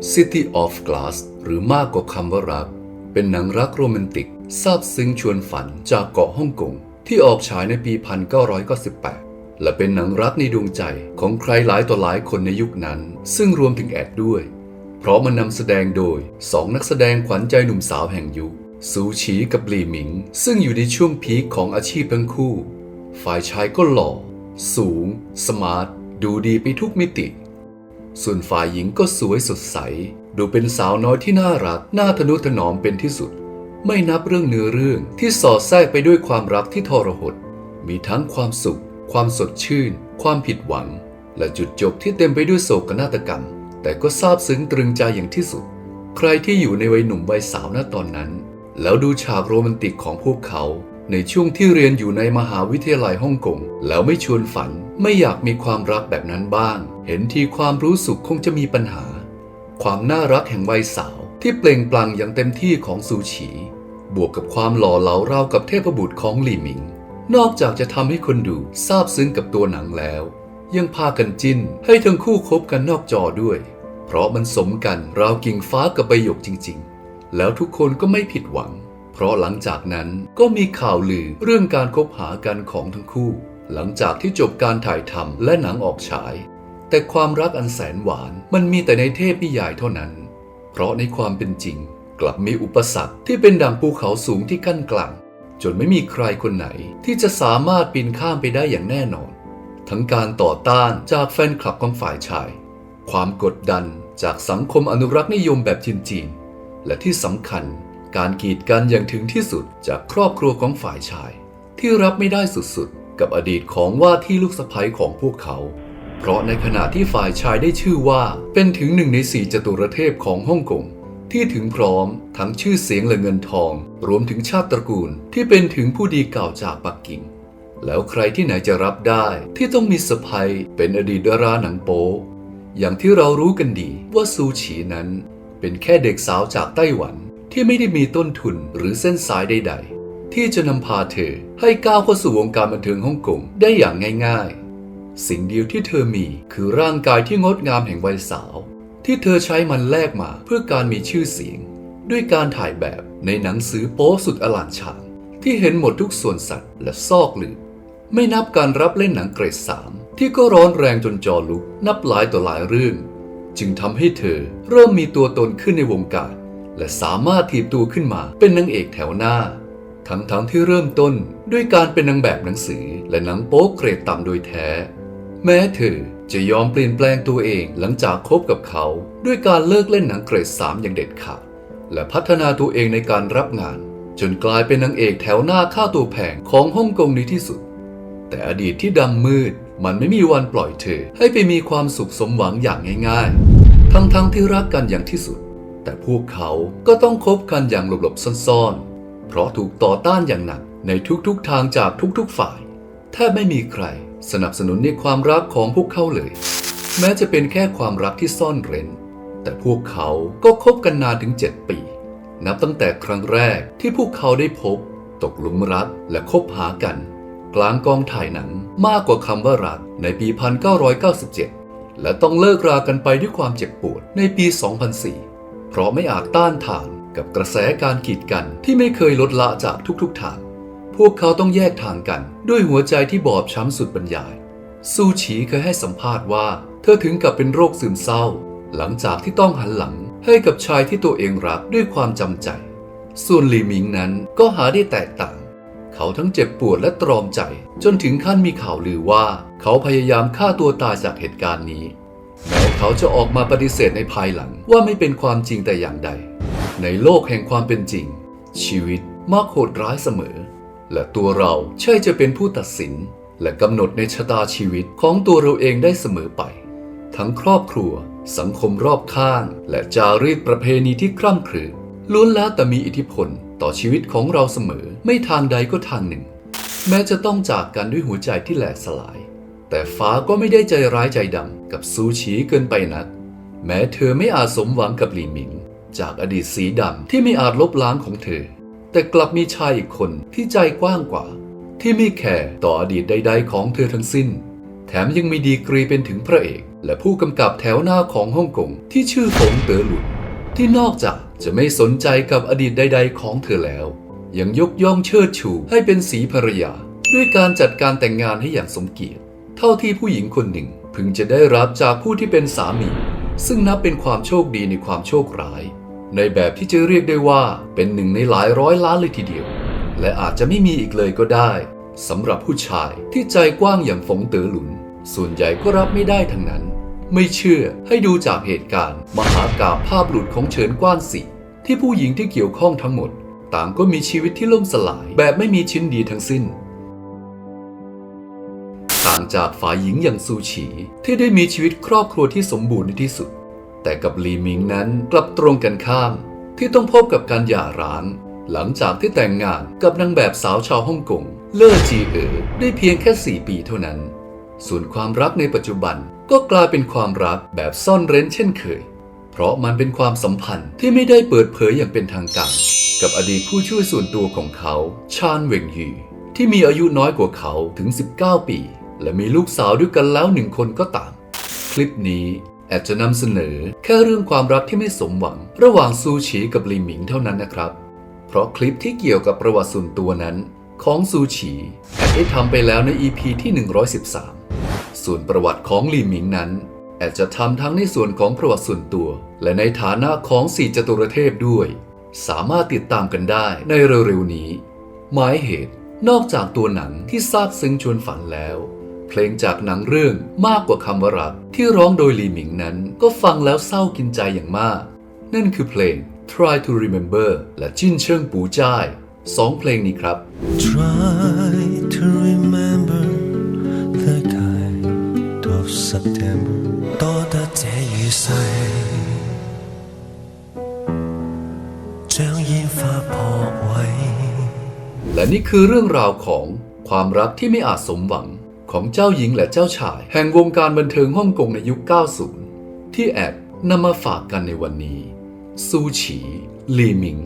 City of Glass หรือมากกว่าคำว่ารัก เป็นหนังรักโรแมนติกซาบซึ้งชวนฝันจากเกาะฮ่องกงที่ออกฉายในปี 1998 และเป็นหนังรักในดวงใจของใครหลายต่อหลายคนในยุคนั้น ซึ่งรวมถึงแอดด้วย เพราะมันนำแสดงโดยสองนักแสดงขวัญใจหนุ่มสาวแห่งยุคซูชีกับหลีหมิง ซึ่งอยู่ในช่วงพีคของอาชีพทั้งคู่ ฝ่ายชายก็หล่อ สูง สมาร์ท ดูดีไปทุกมิติ ส่วนฝ่ายหญิงก็สวยสดใส ดูเป็นสาวน้อยที่น่ารัก น่าทนุถนอมเป็นที่สุด ไม่นับเรื่องเนื้อเรื่องที่สอดแทรกไปด้วยความรักที่ทรหด มีทั้งความสุข ความสดชื่น ความผิดหวัง และจุดจบที่เต็มไปด้วยโศกนาฏกรรม แต่ก็ซาบซึ้งตรึงใจอย่างที่สุด ใครที่อยู่ในวัยหนุ่มวัยสาวณตอนนั้น แล้วดูฉากโรแมนติกของพวกเขาในช่วงที่เรียนอยู่ในมหาวิทยาลัยฮ่องกงแล้วไม่ชวนฝันไม่อยากมีความรักแบบนั้นบ้าง เห็นทีความรู้สึกคงจะมีปัญหา ความน่ารักแห่งวัยสาวที่เปล่งปลั่งอย่างเต็มที่ของซูฉีบวกกับความหล่อเหลาราวกับเทพบุตรของหลี่หมิง นอกจากจะทำให้คนดูซาบซึ้งกับตัวหนังแล้ว ยังพากันจิ้นให้ทั้งคู่คบกันนอกจอด้วย เพราะมันสมกันราวกิ่งฟ้ากับใบหยกจริง ๆ แล้วทุกคนก็ไม่ผิดหวัง เพราะหลังจากนั้นก็มีข่าวลือเรื่องการคบหากันของทั้งคู่ หลังจากที่จบการถ่ายทำและหนังออกฉาย แต่ความรักอันแสนหวานมันมีแต่ในเทพนิยายเท่านั้น เพราะในความเป็นจริง กลับมีอุปสรรคที่เป็นดังภูเขาสูงที่กั้นกลางจนไม่มีใครคนไหนที่จะสามารถปีนข้ามไปได้อย่างแน่นอน ทั้งการต่อต้านจากแฟนคลับของฝ่ายชาย ความกดดันจากสังคมอนุรักษ์นิยมแบบจีนๆและที่สำคัญการกีดกันอย่างถึงที่สุดจากครอบครัวของฝ่ายชาย ที่รับไม่ได้สุดๆ กับอดีตของว่าที่ลูกสะใภ้ของพวกเขา เพราะในขณะที่ฝ่ายชายได้ชื่อว่าเป็นถึงหนึ่งในสี่จตุรเทพของฮ่องกงที่ถึงพร้อมทั้งชื่อเสียงและเงินทอง รวมถึงชาติตระกูลที่เป็นถึงผู้ดีเก่าจากปักกิ่ง แล้วใครที่ไหนจะรับได้ที่ต้องมีสะพายเป็นอดีตดาราหนังโป๊อย่างที่เรารู้กันดีว่าซูฉีนั้นเป็นแค่เด็กสาวจากไต้หวันที่ไม่ได้มีต้นทุนหรือเส้นสายใด ๆ ที่จะนำพาเธอให้ก้าวเข้าสู่วงการบันเทิงฮ่องกงได้อย่างง่าย ๆ สิ่งเดียวที่เธอมีคือร่างกายที่งดงามแห่งวัยสาว ที่เธอใช้มันแลกมาเพื่อการมีชื่อเสียง ด้วยการถ่ายแบบในหนังสือโป๊สุดอลางฉางที่เห็นหมดทุกส่วนสัตว์และซอกหลืบไม่นับการรับเล่นหนังเกรดสามที่ก็ร้อนแรงจนจอลุกนับหลายต่อหลายเรื่อง จึงทำให้เธอเริ่มมีตัวตนขึ้นในวงการ และสามารถถีบตัวขึ้นมาเป็นนางเอกแถวหน้า ทั้งๆทที่เริ่มต้นด้วยการเป็นนางแบบหนังสือและหนังโป๊เกรดต่ำโดยแท้ แม้เธอจะยอมเปลี่ยนแปลงตัวเองหลังจากคบกับเขา ด้วยการเลิกเล่นหนังเกรดสามอย่างเด็ดขาด และพัฒนาตัวเองในการรับงาน จนกลายเป็นนางเอกแถวหน้าค่าตัวแพงของฮ่องกงในที่สุด แต่อดีตที่ดำมืดมันไม่มีวันปล่อยเธอ ให้ไปมีความสุขสมหวังอย่างง่ายๆ ทั้งๆทที่รักกันอย่างที่สุด แต่พวกเขาก็ต้องคบกันอย่างหลบๆซ่อนๆ เพราะถูกต่อต้านอย่างหนักในทุกๆทางจากทุกๆฝ่ายแทบไม่มีใคร สนับสนุนในความรักของพวกเขาเลย แม้จะเป็นแค่ความรักที่ซ่อนเร้น แต่พวกเขาก็คบกันนานถึง 7 ปี นับตั้งแต่ครั้งแรกที่พวกเขาได้พบ ตกหลุมรักและคบหากัน กลางกองถ่ายหนังมากกว่าคำว่ารักในปี 1997 และต้องเลิกรากันไปด้วยความเจ็บปวดในปี 2004 เพราะไม่อาจต้านทานกับกระแสการกีดกันที่ไม่เคยลดละจากทุกๆทาง พวกเขาต้องแยกทางกัน ด้วยหัวใจที่บอบช้ำสุดบรรยาย ซูฉีเคยให้สัมภาษณ์ว่า เธอถึงกับเป็นโรคซึมเศร้า หลังจากที่ต้องหันหลังให้กับชายที่ตัวเองรักด้วยความจำใจ ส่วนหลีหมิงนั้นก็หาได้แตกต่าง เขาทั้งเจ็บปวดและตรอมใจ จนถึงขั้นมีข่าวลือว่า เขาพยายามฆ่าตัวตายจากเหตุการณ์นี้ แม้เขาจะออกมาปฏิเสธในภายหลังว่าไม่เป็นความจริงแต่อย่างใด ในโลกแห่งความเป็นจริง ชีวิตมักโหดร้ายเสมอ และตัวเราใช่จะเป็นผู้ตัดสิน และกำหนดในชะตาชีวิตของตัวเราเองได้เสมอไป ทั้งครอบครัว สังคมรอบข้าง และจารีตประเพณีที่คร่ำครือล้วนแล้วแต่มีอิทธิพลต่อชีวิตของเราเสมอไม่ทางใดก็ทางหนึ่ง แม้จะต้องจากกันด้วยหัวใจที่แหลกสลาย แต่ฟ้าก็ไม่ได้ใจร้ายใจดำกับซูชีเกินไปนัก แม้เธอไม่อาจสมหวังกับหลีหมิง จากอดีตสีดำที่ไม่อาจลบล้างของเธอ แต่กลับมีชายอีกคนที่ใจกว้างกว่า ที่ไม่แคร์ต่ออดีตใด ๆ ของเธอทั้งสิ้น แถมยังมีดีกรีเป็นถึงพระเอก และผู้กำกับแถวหน้าของฮ่องกงที่ชื่อฝงเต๋อหลุนที่นอกจากจะไม่สนใจกับอดีตใด ๆ ของเธอแล้ว ยังยกย่องเชิดชูให้เป็นสีภรรยา ด้วยการจัดการแต่งงานให้อย่างสมเกียรติ เท่าที่ผู้หญิงคนหนึ่งพึงจะได้รับจากผู้ที่เป็นสามี ซึ่งนับเป็นความโชคดีในความโชคร้าย ในแบบที่จะเรียกได้ว่าเป็นหนึ่งในหลายร้อยล้านเลยทีเดียว และอาจจะไม่มีอีกเลยก็ได้สำหรับผู้ชายที่ใจกว้างอย่างฝงเต๋อหลุน ส่วนใหญ่ก็รับไม่ได้ทั้งนั้น ไม่เชื่อให้ดูจากเหตุการณ์ มหากาพย์ภาพหลุดของเฉินกว้านสิที่ผู้หญิงที่เกี่ยวข้องทั้งหมด ต่างก็มีชีวิตที่ล่มสลายแบบไม่มีชิ้นดีทั้งสิ้น ต่างจากฝ่ายหญิงอย่างซูฉีที่ได้มีชีวิตครอบครัวที่สมบูรณ์ในที่สุด แต่กับลีมิงนั้นกลับตรงกันข้าม ที่ต้องพบกับการหย่าร้าง หลังจากที่แต่งงานกับนางแบบสาวชาวฮ่องกงเล่อจีเอ๋อได้เพียงแค่ 4 ปีเท่านั้น ส่วนความรักในปัจจุบันก็กลายเป็นความรักแบบซ่อนเร้นเช่นเคย เพราะมันเป็นความสัมพันธ์ที่ไม่ได้เปิดเผยอย่างเป็นทางการกับอดีตผู้ช่วยส่วนตัวของเขา ชาญเวงยีที่มีอายุน้อยกว่าเขาถึง 19 ปี และมีลูกสาวด้วยกันแล้วหนึ่งคนก็ตาม คลิปนี้ แอดจะนำเสนอแค่เรื่องความรักที่ไม่สมหวัง ระหว่างซูชีกับลีหมิงเท่านั้นนะครับ เพราะคลิปที่เกี่ยวกับประวัติส่วนตัวนั้น ของซูชีแอดได้ทำไปแล้วใน EP ที่ 113 ส่วนประวัติของลีหมิงนั้น แอดจะทำทั้งในส่วนของประวัติส่วนตัว และในฐานะของสี่จตุรเทพด้วย สามารถติดตามกันได้ในเร็วๆนี้ หมายเหตุนอกจากตัวหนังที่ซาบซึ้งชวนฝันแล้ว เพลงจากหนังเรื่องมากกว่าคำว่ารัก ที่ร้องโดยลีหมิงนั้น ก็ฟังแล้วเศร้ากินใจอย่างมาก นั่นคือเพลง Try to Remember และจิ้นเชิงปูจ้ายสองเพลงนี้ครับ Try to remember the kind of September 多得这雨势，将烟花破毁。 และนี่คือเรื่องราวของความรักที่ไม่อาจสมหวัง ของเจ้าหญิงและเจ้าชาย แห่งวงการบันเทิงฮ่องกงในยุค 90 ที่แอบนำมาฝากกันในวันนี้ ซูฉี ลีหมิง